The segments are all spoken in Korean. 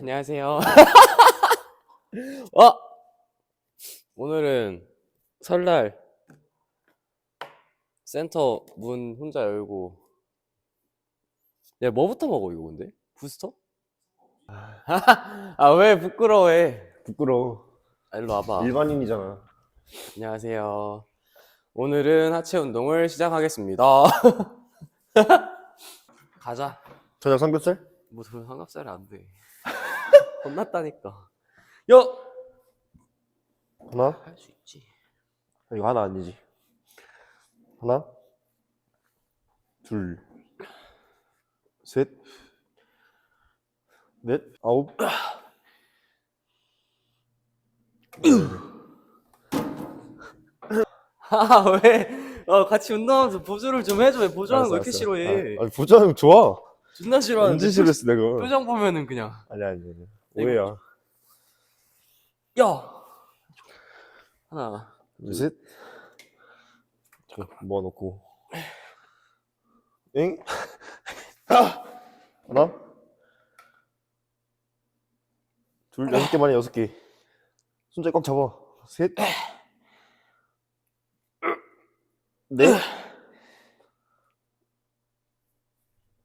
안녕하세요. 어? 오늘은 설날 센터 문 혼자 열고 야 뭐부터 먹어 이거 근데? 부스터? 아 왜 부끄러워해? 부끄러워. 아, 일로 와봐. 일반인이잖아. 안녕하세요. 오늘은 하체 운동을 시작하겠습니다. 가자. 저녁 삼겹살? 뭐 저런 삼겹살이 안 돼. 혼났다니까. 여! 하나? 할 수 있지. 이거 하나 아니지. 하나, 둘, 셋, 넷, 아홉. 아, 왜? 어, 같이 운동하면서 보조를 좀 해줘. 왜 보조하는 거 왜 이렇게 싫어해? 아, 아니, 보자는 좋아. 존나 싫어하는데. 언제 싫었어 내가. 표정 보면은 그냥. 아니 아니 아니. 오해야. 야! 하나. 둘, 셋. 저 모아놓고. 엥? 하나, 둘, 여섯 개만에 여섯 개. 손잡이 꽉 잡아. 셋, 넷,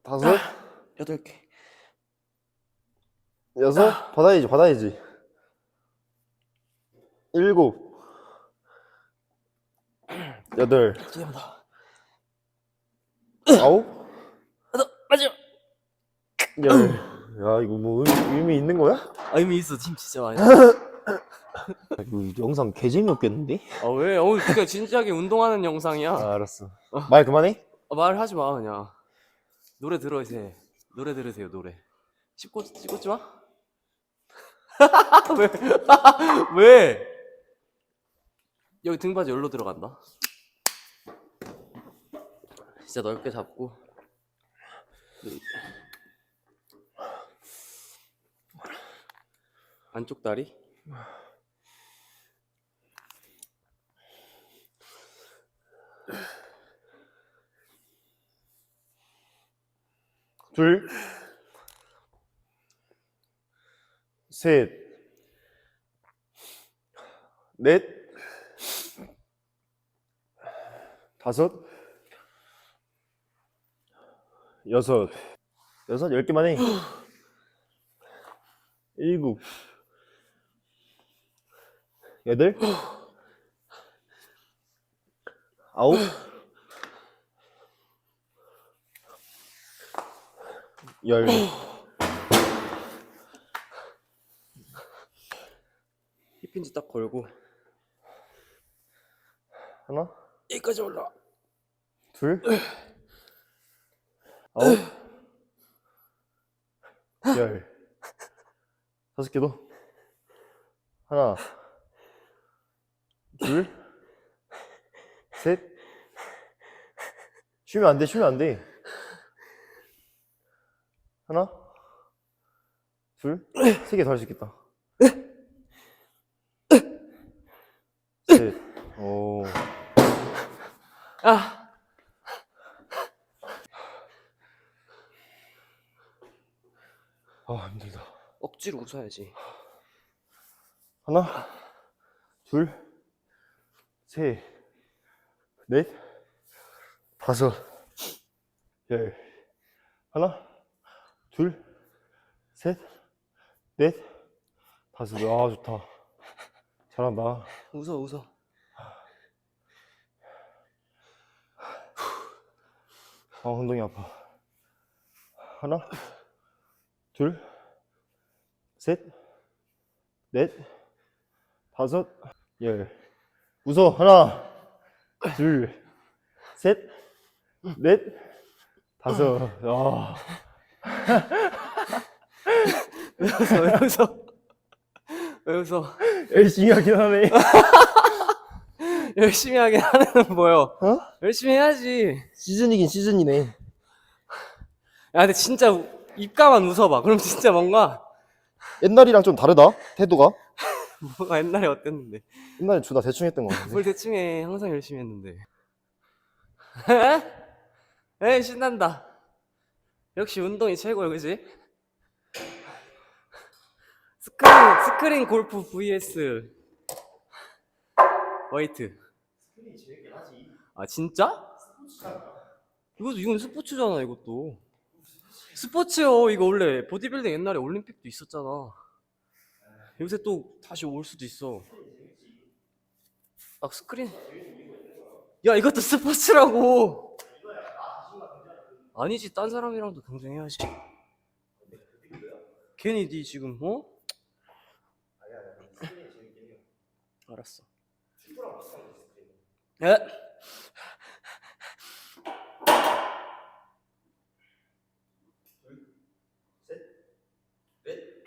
다섯, 여덟 개. 여섯. 받아야지, 받아야지. 일곱, 여덟, 죄송합니다. 아홉. 하나, 마지막! 열. 야, 이거 뭐 의미, 의미 있는 거야? 아, 의미 있어. 팀 진짜 많이. 이거 영상 개 재미없겠는데? 아, 왜? 어, 그니까 진지하게 운동하는 영상이야. 아, 알았어. 말 그만해? 아, 말하지 마, 그냥. 노래 들어, 이제. 노래 들으세요, 노래. 씹고, 씹고지 마? 왜? 왜? 여기 등받이 열로 들어간다. 진짜 넓게 잡고. 안쪽 다리? 둘, 셋, 넷, 다섯, 여섯, 여섯, 열 개만 해. 일곱, 여덟, 아홉, 열. 힙힌지 딱 걸고. 하나, 여기까지 올라. 둘, 아홉, 열. 다섯 개 더. 하나, 둘, 셋. 쉬면 안 돼, 쉬면 안 돼. 하나, 둘, 세 개 더 할 수 있겠다. 셋, 오. 아! 아, 힘들다. 억지로 웃어야지. 하나, 둘, 셋, 넷, 다섯, 열. 하나, 둘, 셋, 넷, 다섯. 아, 좋다. 잘한다. 웃어, 웃어. 아, 엉덩이 아파. 하나, 둘, 셋, 넷, 다섯, 열. 웃어. 하나, 둘, 셋, 넷, 다섯. 아, 왜 웃어, 왜 웃어? 왜 웃어? 열심히 하긴 하네. 열심히 하긴 하는 뭐요? 어? 열심히 해야지. 시즌이긴 시즌이네. 야, 근데 진짜 우- 입가만 웃어봐. 그럼 진짜 뭔가 옛날이랑 좀 다르다. 태도가. 뭐가 옛날에 어땠는데? 옛날에 주나 대충 했던 거 같은데. 뭘 대충 해. 항상 열심히 했는데. 에? 에 신난다. 역시 운동이 최고야, 그지? 스크린 스크린 골프 vs 화이트. 스크린이 재밌긴 하지. 아 진짜? 스포츠잖아. 이것도 이건 스포츠잖아 이것도. 스포츠요. 이거 원래 보디빌딩 옛날에 올림픽도 있었잖아. 요새 또 다시 올 수도 있어. 아 스크린. 야 이것도 스포츠라고. 아니지 딴 사람이랑도 경쟁해야지. 괜히 니 지금 해요. 알았어. 축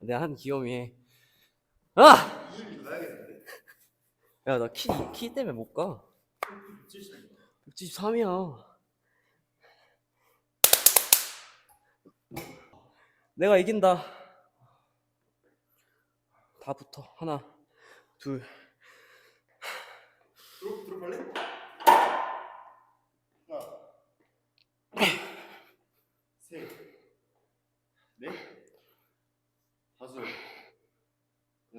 내가 한 귀염이. 아! 야 나 키 키 때문에 못 가. 70. 173이야. 내가 이긴다. 다 붙어. 하나, 둘, 드롭 할래? 하나, 셋, 넷, 다섯,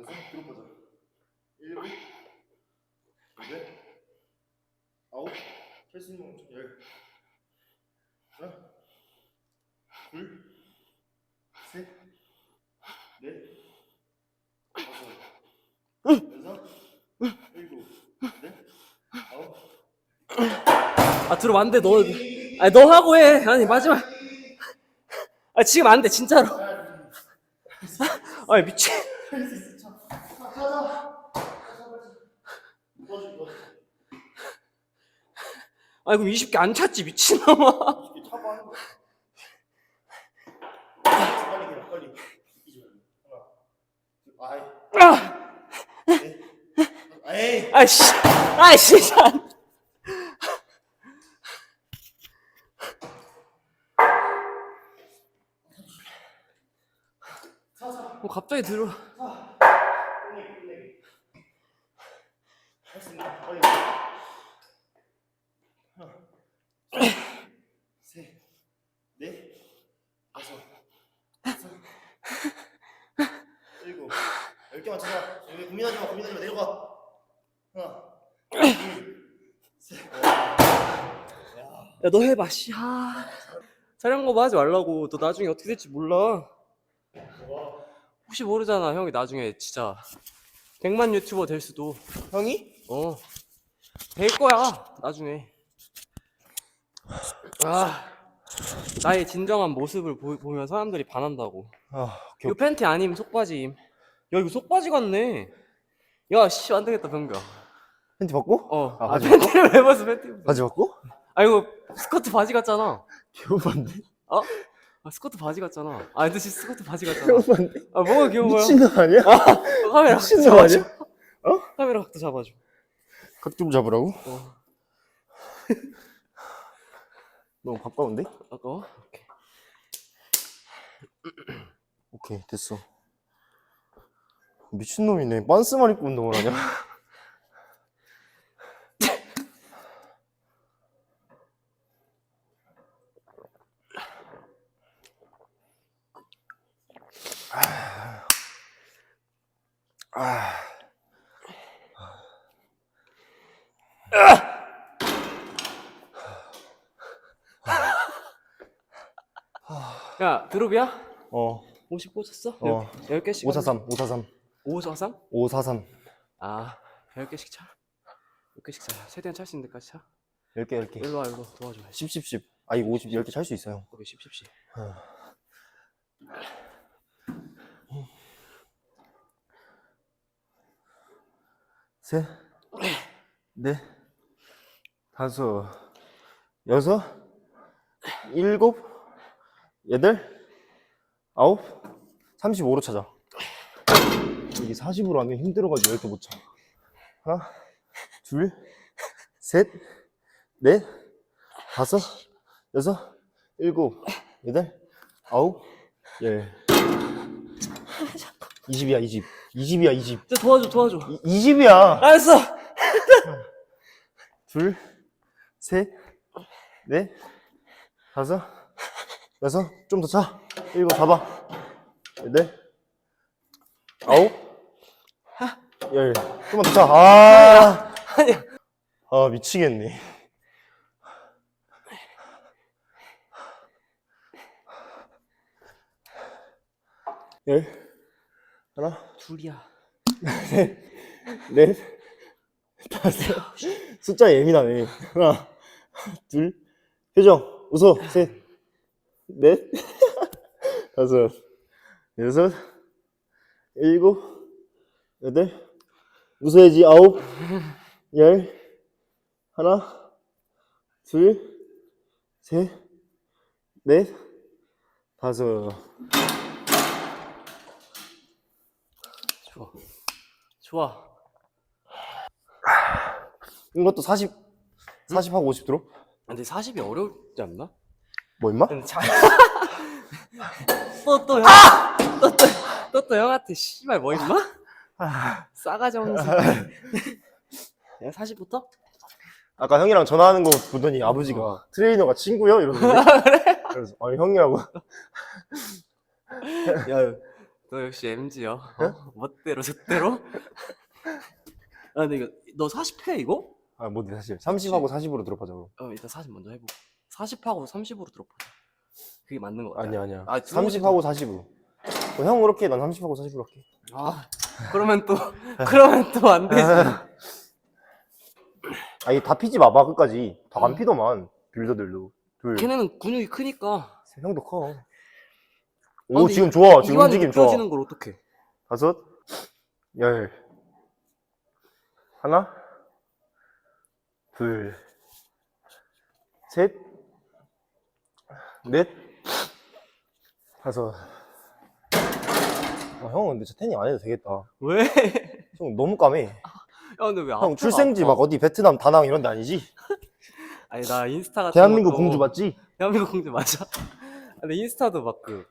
여섯, 드롭 하자. 일곱, 여덟, 아홉, 할수 있는 건 열. 하나, 둘, 셋, 넷, 다섯, 여섯, 일곱, 넷, 아홉. 아 들어면 안 돼. 너, 아니 너 하고 해. 아니 마지막. 아 지금 안 돼 진짜로. 아니 미친. 아니 그럼 20개 안 찼지 미친놈아. 이렇게 차고 하는 거야. 빨리 해, 빨리. 이지 말고. 하나, 둘, 아이, 아, 넷. 에이, 아이씨, 아이씨. 참. 어, 갑자기 들어. 끝내기, 끝내기. 할수 있나? 빨리. 하나, 둘, 셋, 넷, 다섯, 여섯, 일곱, 열 개만 찾아. 여기 고민하지 마, 고민하지 마. 내려가. 하나, 둘, 셋. 야. 야너 해봐 씨. 아. 촬영 거뭐 하지 말라고. 너 나중에 어떻게 될지 몰라. 혹시 모르잖아. 형이 나중에 진짜 100만 유튜버 될 수도. 형이? 어. 될 거야. 나중에. 아. 나의 진정한 모습을 보, 보면 사람들이 반한다고. 아, 이거 팬티 아님 속바지임. 야 이거 속바지 같네. 야 씨 안 되겠다 병규야. 팬티 벗고? 어. 아, 아, 바지 팬티를 왜 벗어 팬티? 바지 벗고? 아 이거 스커트 바지 같잖아. 귀여운데? 어? 아 스커트 바지 같잖아. 아 근데 진짜 스커트 바지 같잖아. 귀여운데? 아 뭐가 귀여운 거야? 미친 거 아니야? 어, 카메라 미친 거 아니야? 어? 카메라 각도 잡아줘. 각 좀 잡으라고? 어. 너무 가까운데? 아까워? 오케이. 오케이 됐어 미친놈이네 빤스만 입고 운동을 하냐? 아, 야 드롭이야? 어, 50 꽂았어? 어. 10개씩 543, 543, 543? 543 아 10개씩 차? 10개씩 차. 최대한 찰 수 있는 데까지 차? 10개, 10개. 일로 와 일로. 도와줘 10, 10, 10 아, 이거 50, 10개 찰 수 있어요. 오케이 10 10 10 셋, 넷, 다섯, 여섯, 일곱, 여덟, 아홉, 35로 찾아. 이게 40으로 하면 힘들어가지고 이렇게 못 차. 하나, 둘, 셋, 넷, 다섯, 여섯, 일곱, 여덟, 아홉, 열. 20이야, 20. 20이야, 20. 저 도와줘 도와줘 20이야. 알았어 둘, 셋, 넷, 다섯, 여섯, 좀더 차. 일곱, 잡아. 여덟, 아홉, 열. 좀만 더 차. 아, 아니야 아 미치겠네. 열, 하나, 둘이야 넷, 다섯. 숫자 예민하네. 하나, 둘, 표정, 웃어. 셋, 넷, 다섯, 여섯, 일곱, 여덟, 웃어야지. 아홉, 열, 하나, 둘, 셋, 넷, 다섯. 좋아 좋아 이것도 40, 40하고 50 들어? 근데 40이 어렵지 않나? 뭐 임마? 또또 형, 또또 또또 형한테 씨발 뭐 임마? 싸가지 없는 새끼. 야 40부터? 아까 형이랑 전화하는 거 보더니 아버지가 트레이너가 친구요? 이러는데 그래서 아니 형이라고 야, 너 역시 MG야. 어? 멋대로 저대로. 아, 근데 이거 너 40회 이거? 아 뭐지 사실 30하고 40으로 드롭하자 그럼 어, 일단 40 먼저 해보고. 40하고 30으로 들어보자. 그게 맞는 거 같아. 아니야 아니야. 아, 30하고 40으로. 어, 형 그렇게 난 30하고 40으로 할게. 아, 그러면 또 그러면 또 안 되지. 아니 다 피지 마봐 끝까지. 다 안 피더만. 빌더들도. 둘. 걔네는 근육이 크니까. 형도 커. 아, 오 근데 지금 좋아. 지금 이완이 움직임 좋아. 느껴지는 걸 어떡해? 다섯. 열. 하나. 둘 셋 넷 다섯 아, 형은 근데 저 태닝 안 해도 되겠다 왜? 야, 형 너무 까매 근데 왜 형 앞에가 출생지 아파? 막 어디 베트남 다낭 이런 데 아니지? 아니 나 인스타 같은 대한민국 것도- 공주 맞지? 대한민국 공주 맞아. 근데 인스타도 막 그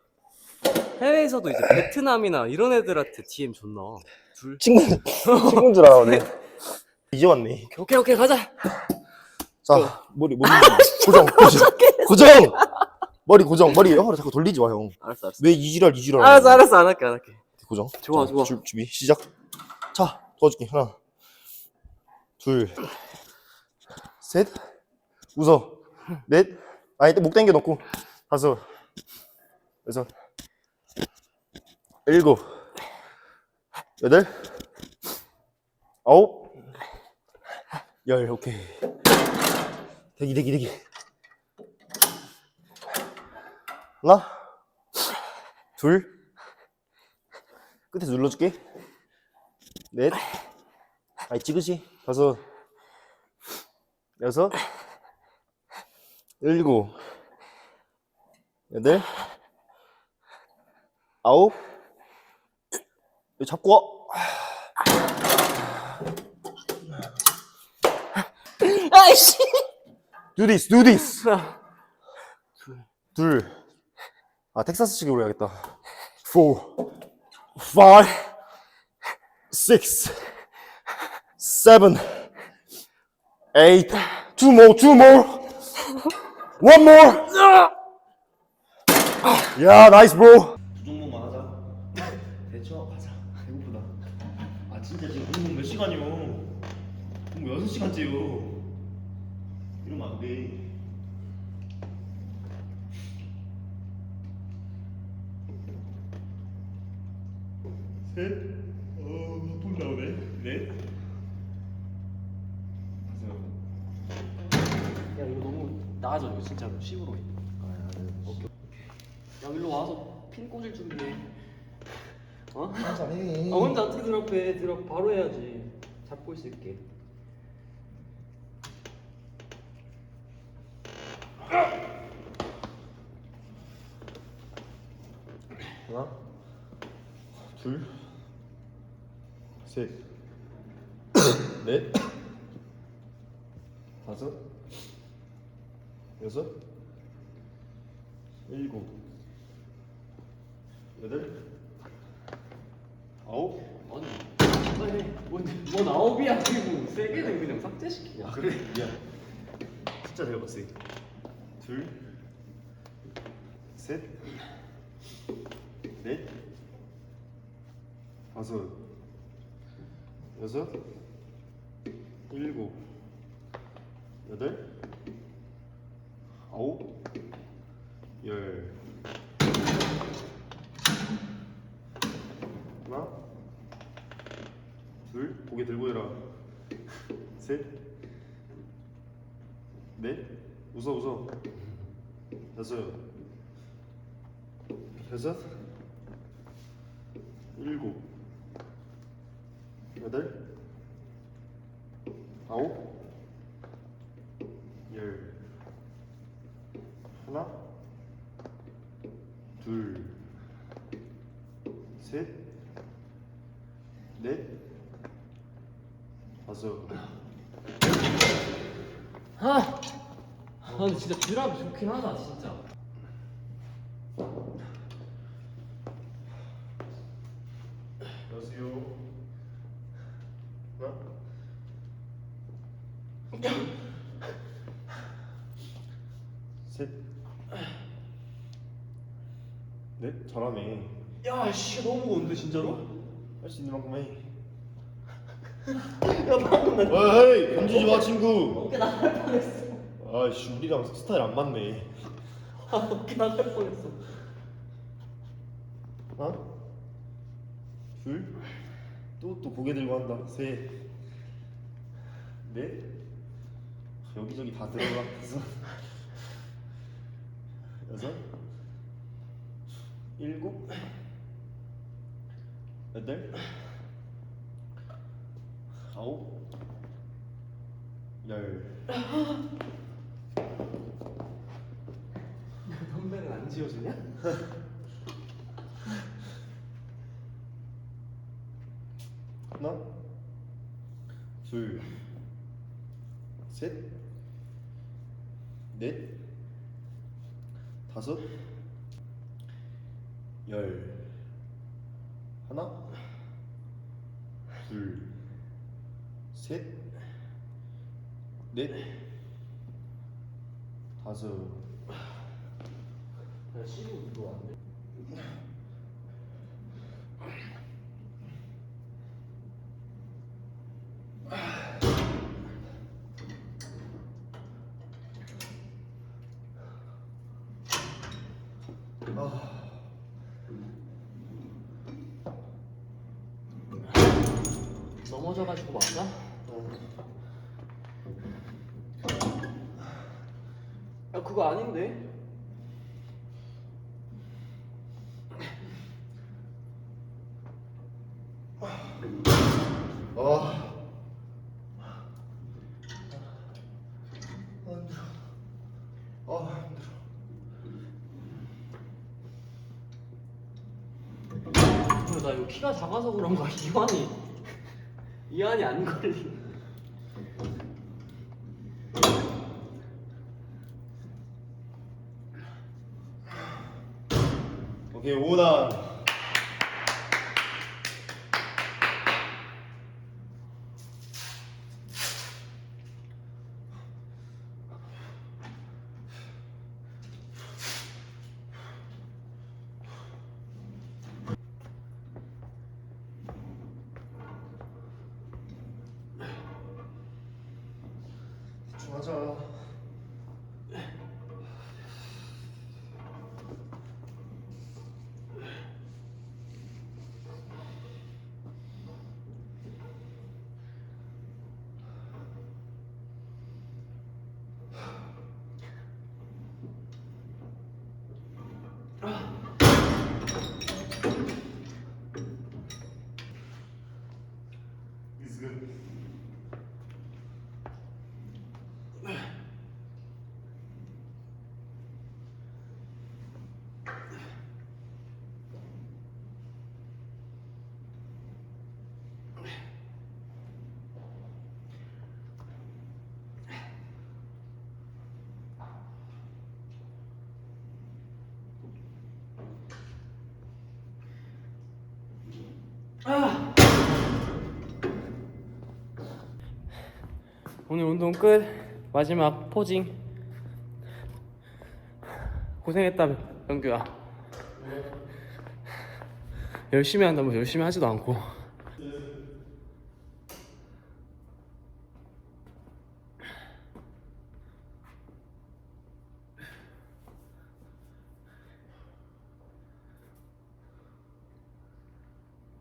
해외에서도 이제 베트남이나 이런 애들한테 DM 존나. 둘. 친구 친구인 줄 알았네 이제 왔네 오케이 오케이 가자. 자 머리 머리 고정 고정 고정 머리 고정 머리 형으로 자꾸 돌리지 마 형. 알았어 알았어. 왜 이지랄 이지랄 알았어 알았어. 안 할게 안 할게. 고정. 좋아, 자, 좋아. 줄- 준비 시작. 자 도와줄게. 하나 둘 셋. 웃어. 넷. 아니 목 당겨 놓고. 다섯. 여섯. 일곱. 여덟. 아홉. 열 오케이. 대기 대기 대기 하나 둘 끝에 눌러줄게. 넷. 아이, 찍으시. 다섯. 여섯. 일곱. 여덟. 아홉. 이거 잡고 와. 아이씨. Do this, do this. 둘. 아, 텍사스식으로 해야겠다. Four. Five. Six. Seven. Eight. Two more, two more. One more. 야, 나이스 브로. 두 정도만 하자. 대처 가자. 배고프다. 아 진짜 지금 운동 몇 시간이요? 운동 여섯 시간째요. 이러면 안 돼. 셋, 어, 통 나오네. 넷. 야 이거 너무 나아져 이거 진짜로 10으로. 아, 오케이. 야 일로 와서 핀 꽂을 준비해. 어? 혼자 해. 아 혼자 어떻게 드롭해? 드롭 바로 해야지. 잡고 있을게. 하나, 둘. 셋, 넷, 다섯, 여섯, 일곱, 여덟, 아홉. 아니 아니 뭔, 뭔 아홉이야? 그리고 세 개는 그냥 삭제시키냐? 아 그래? 미안. 숫자 내가 봤어. 둘, 셋, 넷, 다섯, 여섯, 일곱, 여덟, 아홉, 열. 하나, 둘, 고개 들고 해라. 셋, 넷, 웃어 웃어. 다섯, 여섯, 일곱, 여덟, 아홉, 열. 하나, 둘, 셋, 넷, 다섯. 아! 아 근데 진짜 드랍이 좋긴 하다 진짜 안녕하세요. 하나, 셋, 넷, 잘하네. 야씨 너무 무거운데 진짜로? 할 수 있는 만큼 해. 야 방금 나 어이, 던지지 마 친구. 어깨 나갈 뻔했어 아이씨, 우리랑 스타일 안 맞네. 아 어깨 나갈 뻔했어 하나, 둘, 또 또 고개 들고 한다. 셋, 넷, 여기저기 다 들어가. 다섯, 여섯, 일곱, 여덟, 아홉, 열. 덤벨은 안 지워주냐? 하나, 둘, 셋, 넷, 다섯, 열. 하나, 둘, 셋, 넷, 다섯. 야 시도 이거 안 돼? 넘어져가지고 맞아? 야 그거 아닌데? 아. 아, 그래 나 이거 키가 작아서 그런가 이완이 이완이 안 걸리. 오케이, 오단. 집중하자. Is good. 오늘 운동 끝. 마지막 포징. 고생했다, 영규야. 열심히 한다면 열심히 하지도 않고.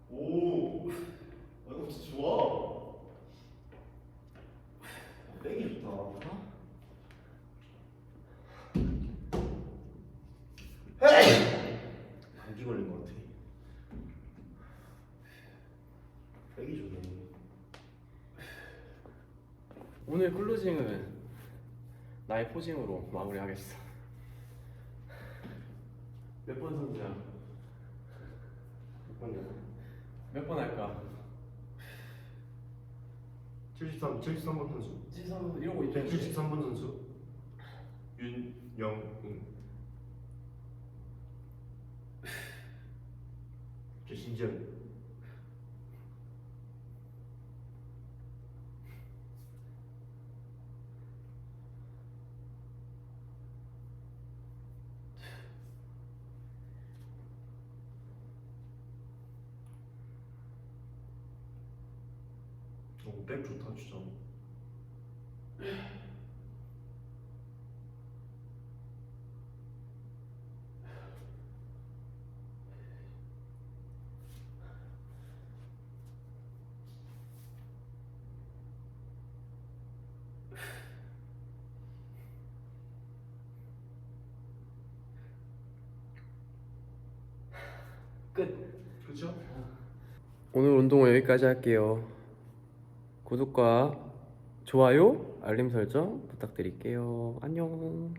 오, 아, 이거 진짜 좋아. 백이 좋다. 감기 걸린 것 같아. 백이 좋네. 오늘 클로징은 나의 포징으로 마무리하겠어. 몇 번 선수야? 몇 번 할까? 73, 73번 선수. 지선 이러고 있잖아. 173번 선수. 윤영웅. 저 신지 오, 백 좋다 진짜. 끝. 그렇죠? 오늘 운동은 여기까지 할게요. 구독과 좋아요, 알림 설정 부탁드릴게요. 안녕.